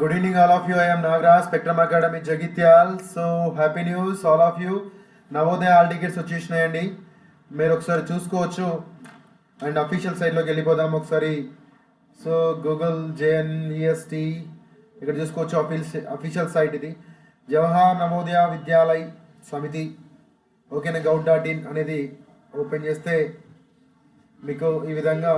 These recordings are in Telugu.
Good evening all of you I'm Nagaraj spectrum academy Jagtial so happy news all of you Navodaya all tickets వచ్చేసినాయండి మీరు ఒకసారి చూసుకోవచ్చు. అండ్ అఫీషియల్ సైట్లోకి వెళ్ళిపోదాం ఒకసారి. సో గూగుల్ జేఎన్ఈఎస్టి ఇక్కడ చూసుకోవచ్చు అఫీషియల్ అఫీషియల్ సైట్ ఇది. జవహర్ నవోదయ విద్యాలయ్ సమితి ఓకేనా గౌట్ డాట్ ఇన్ అనేది ఓపెన్ చేస్తే మీకు ఈ విధంగా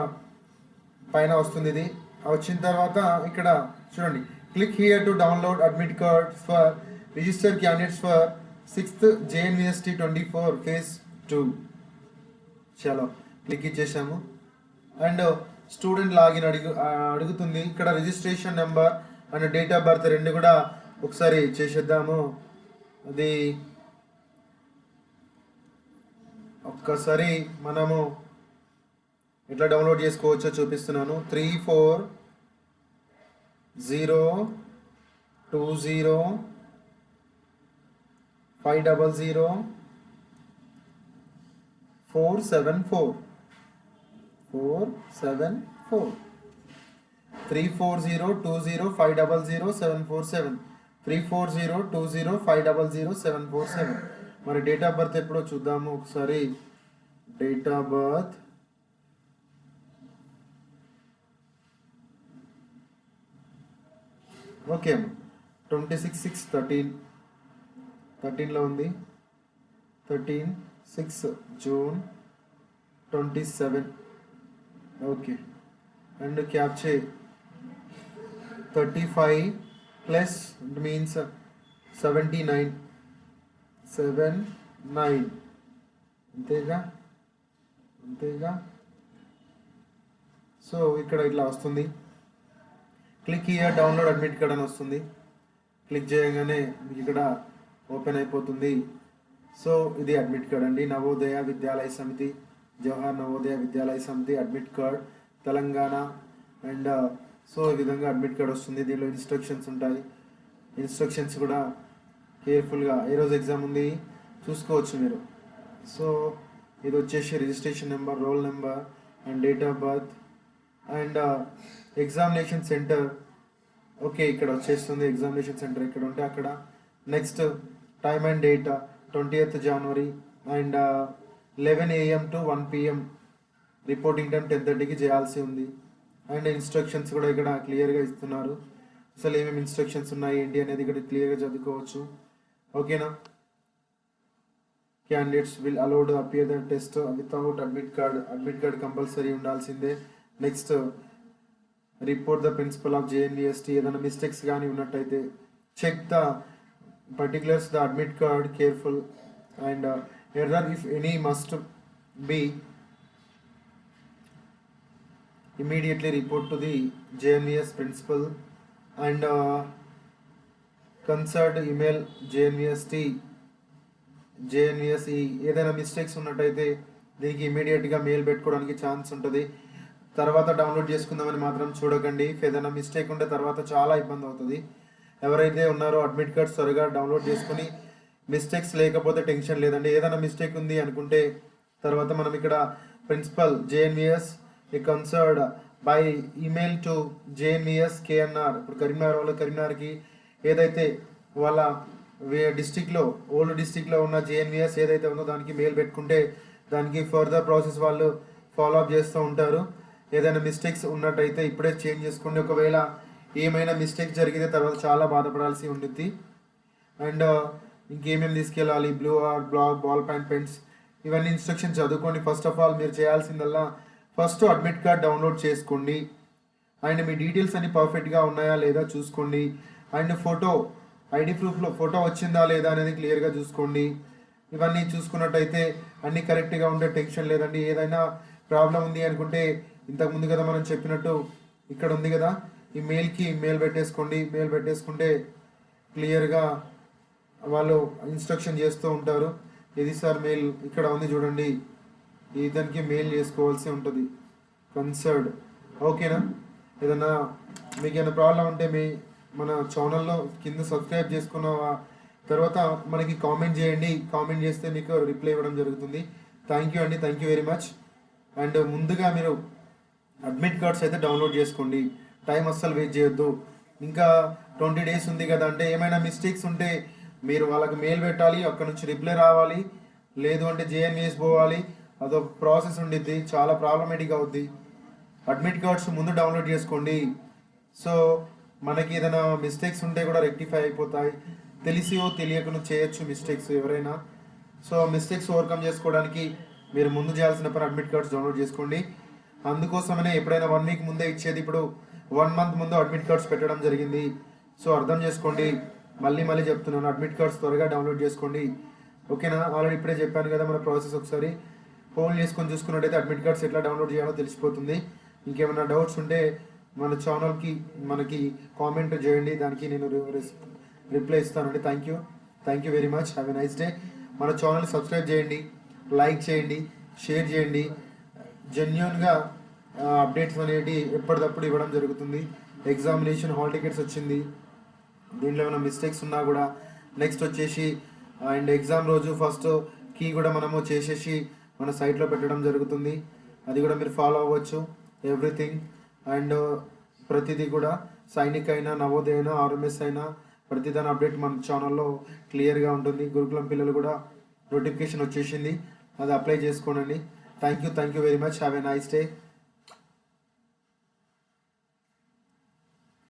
పైన వస్తుంది ఇది. వచ్చిన తర్వాత ఇక్కడ చూడండి. Click here to download admit card for register candidates for sixth JNVST twenty four phase two చలో క్లిక్ ఇచ్చేసాము. అండ్ స్టూడెంట్ లాగిన్ అడుగు అడుగుతుంది. ఇక్కడ registration number and date of birth రెండు కూడా ఒకసారి చేసేద్దాము. అది ఒక్కసారి మనము ఎట్లా డౌన్లోడ్ చేసుకోవచ్చో చూపిస్తున్నాను. Three four zero two zero five double zero four seven four four seven four three four zero two zero five double zero seven four seven three four zero two zero five double zero seven four seven మరి డేట్ ఆఫ్ బర్త్ ఎప్పుడో చూద్దాము ఒకసారి date of birth okay. Twenty six six thirteen థర్టీన్లో ఉంది. Thirteen six June twenty seven okay. And captcha thirty five plus means seventy nine seven nine అంతేగా? అంతేగా? సో ఇక్కడ ఇట్లా వస్తుంది. Click here download admit card అని వస్తుంది. క్లిక్ చేయగానే మీకు ఇక్కడ ఓపెన్ అయిపోతుంది. సో ఇది అడ్మిట్ కార్డ్ అండి. నవోదయ విద్యాలయ సమితి Jawahar Navodaya Vidyalaya Samiti admit card Telangana and uh, so ఈ విధంగా అడ్మిట్ కార్డ్ వస్తుంది. దీనిలో ఇన్స్ట్రక్షన్స్ ఉంటాయి. ఇన్స్ట్రక్షన్స్ కూడా కేర్ఫుల్గా ఏ రోజు ఎగ్జామ్ ఉంది చూసుకోవచ్చు మీరు. సో ఇది వచ్చేసి registration number roll number and date of birth and examination centre okay ఇక్కడ వచ్చేస్తుంది. ఎగ్జామినేషన్ సెంటర్ ఇక్కడ ఉంటే అక్కడ. Next time and date twenty eighth January and eleven AM to one PM reporting time ten థర్టీకి చేయాల్సి ఉంది. అండ్ ఇన్స్ట్రక్షన్స్ కూడా ఇక్కడ క్లియర్గా ఇస్తున్నారు. అసలు ఏమేమి ఇన్స్ట్రక్షన్స్ ఉన్నాయి ఏంటి అనేది ఇక్కడ క్లియర్గా చదువుకోవచ్చు. ఓకేనా candidates will allowed appear the test without admit card admit card compulsory ఉండాల్సిందే. Next report the principal of JNVST ఏదైనా మిస్టేక్స్ కానీ ఉన్నట్టయితే check the particulars the admit card careful and error if any must be immediately report to the JNVS principal and uh, concerned email JNVST ఈ ఏదైనా మిస్టేక్స్ ఉన్నట్టయితే దీనికి ఇమీడియట్గా మెయిల్ పెట్టుకోవడానికి ఛాన్స్ ఉంటుంది. తర్వాత డౌన్లోడ్ చేసుకుందామని మాత్రం చూడకండి. ఏదైనా మిస్టేక్ ఉంటే తర్వాత చాలా ఇబ్బంది అవుతుంది. ఎవరైతే ఉన్నారో అడ్మిట్ కార్డ్స్ త్వరగా డౌన్లోడ్ చేసుకుని మిస్టేక్స్ లేకపోతే టెన్షన్ లేదండి. ఏదైనా మిస్టేక్ ఉంది అనుకుంటే తర్వాత మనం ఇక్కడ ప్రిన్సిపల్ జేఎన్విఎస్ ఈ concerned by email to JNVS KNR ఇప్పుడు కరీంనగర్ వాళ్ళు కరీంనగర్కి ఏదైతే వాళ్ళ డిస్టిక్లో ఓల్డ్ డిస్టిక్లో ఉన్న జేఎన్విఎస్ ఏదైతే ఉందో దానికి మెయిల్ పెట్టుకుంటే దానికి ఫర్దర్ ప్రాసెస్ వాళ్ళు ఫాలో అప్ చేస్తూ ఉంటారు. ఏదైనా మిస్టేక్స్ ఉన్నట్టయితే ఇప్పుడే చేంజ్ చేసుకోండి ఒకవేళ ఏమైనా మిస్టేక్ జరిగితే తర్వాత చాలా బాధపడాల్సి ఉంటుంది అండ్ uh, ఇంకేమేమి తీసుకెళ్ళాలి? Blue or black ball point pens ఇవన్నీ ఇన్స్ట్రక్షన్ చదువుకోండి. ఫస్ట్ ఆఫ్ ఆల్ మీరు చేయాల్సిందల్లా ఫస్ట్ అడ్మిట్ కార్డ్ డౌన్లోడ్ చేసుకోండి. అండ్ మీ డీటెయిల్స్ అన్ని పర్ఫెక్ట్గా ఉన్నాయా లేదా చూసుకోండి. అండ్ ఫోటో ఐడి ప్రూఫ్లో ఫోటో వచ్చిందా లేదా అనేది క్లియర్గా చూసుకోండి. ఇవన్నీ చూసుకున్నట్టయితే అన్నీ కరెక్ట్గా ఉండే టెన్షన్ లేదండి. ఏదైనా ప్రాబ్లం ఉంది అనుకుంటే ఇంతకుముందు కదా మనం చెప్పినట్టు ఇక్కడ ఉంది కదా ఈ మెయిల్కి మెయిల్ పెట్టేసుకోండి మెయిల్ పెట్టేసుకుంటే క్లియర్గా వాళ్ళు ఇన్స్ట్రక్షన్ చేస్తూ ఉంటారు. ఇది సార్ మెయిల్ ఇక్కడ ఉంది చూడండి ఈ దానికి మెయిల్ చేసుకోవాల్సి ఉంటుంది. కన్సర్డ్ ఓకేనా ఏదన్నా మీకు ఏమైనా ప్రాబ్లం ఉంటే మీ మన ఛానల్లో కింద సబ్స్క్రైబ్ చేసుకున్న తర్వాత మనకి కామెంట్ చేయండి. కామెంట్ చేస్తే మీకు రిప్లై ఇవ్వడం జరుగుతుంది. థ్యాంక్ యూ అండి. Thank you very much and ముందుగా మీరు అడ్మిట్ కార్డ్స్ అయితే డౌన్లోడ్ చేసుకోండి. టైం అస్సలు వెయిట్ చేయొద్దు. ఇంకా ట్వంటీ డేస్ ఉంది కదా అంటే ఏమైనా మిస్టేక్స్ ఉంటే మీరు వాళ్ళకి మెయిల్ పెట్టాలి అక్కడ నుంచి రిప్లై రావాలి. లేదు అంటే జేఎన్విఎస్ పోవాలి. అదొక ప్రాసెస్ ఉండిద్ది చాలా ప్రాబ్లమేటిక్ అవుద్ది. అడ్మిట్ కార్డ్స్ ముందు డౌన్లోడ్ చేసుకోండి. సో మనకి ఏదైనా మిస్టేక్స్ ఉంటే కూడా రెక్టిఫై అయిపోతాయి. తెలిసియో తెలియకను చేయొచ్చు మిస్టేక్స్ ఎవరైనా. సో మిస్టేక్స్ ఓవర్కమ్ చేసుకోవడానికి మీరు ముందు చేయాల్సిన పని అడ్మిట్ కార్డ్స్ డౌన్లోడ్ చేసుకోండి. అందుకోసమనే ఎప్పుడైనా వన్ వీక్ ముందే ఇచ్చేది. ఇప్పుడు వన్ మంత్ ముందు అడ్మిట్ కార్డ్స్ పెట్టడం జరిగింది. సో అర్థం చేసుకోండి. మళ్ళీ మళ్ళీ చెప్తున్నాను. అడ్మిట్ కార్డ్స్ త్వరగా డౌన్లోడ్ చేసుకోండి. ఓకేనా? ఆల్రెడీ ఇప్పుడే చెప్పాను కదా మన ప్రాసెస్ ఒకసారి. ఫోన్ చేసుకొని చూసుకున్నట్టయితే అడ్మిట్ కార్డ్స్ ఎట్లా డౌన్లోడ్ చేయాలో తెలిసిపోతుంది. ఇంకేమైనా డౌట్స్ ఉంటే మన ఛానల్కి మనకి కామెంట్ చేయండి. దానికి నేను రిప్లై ఇస్తానండి. Thank you thank you very much have a nice day మన ఛానల్ సబ్స్క్రైబ్ చేయండి. లైక్ చేయండి. షేర్ చేయండి. జెన్యున్గా అప్డేట్స్ అనేవి ఎప్పటికప్పుడు ఇవ్వడం జరుగుతుంది. ఎగ్జామినేషన్ హాల్ టికెట్స్ వచ్చింది. దీంట్లో ఏమైనా మిస్టేక్స్ ఉన్నా కూడా నెక్స్ట్ వచ్చేసి అండ్ ఎగ్జామ్ రోజు ఫస్ట్ కీ కూడా మనము చేసేసి మన సైట్లో పెట్టడం జరుగుతుంది. అది కూడా మీరు ఫాలో అవ్వచ్చు. ఎవ్రీథింగ్ అండ్ ప్రతిదీ కూడా సైనిక్ అయినా నవోదయ అయినా ఆర్ఎంఎస్ అయినా ప్రతిదాని అప్డేట్ మన ఛానల్లో క్లియర్గా ఉంటుంది. గురుకులం పిల్లలు కూడా నోటిఫికేషన్ వచ్చేసింది. అది అప్లై చేసుకోనండి. Thank you. Thank you very much. Have a nice day.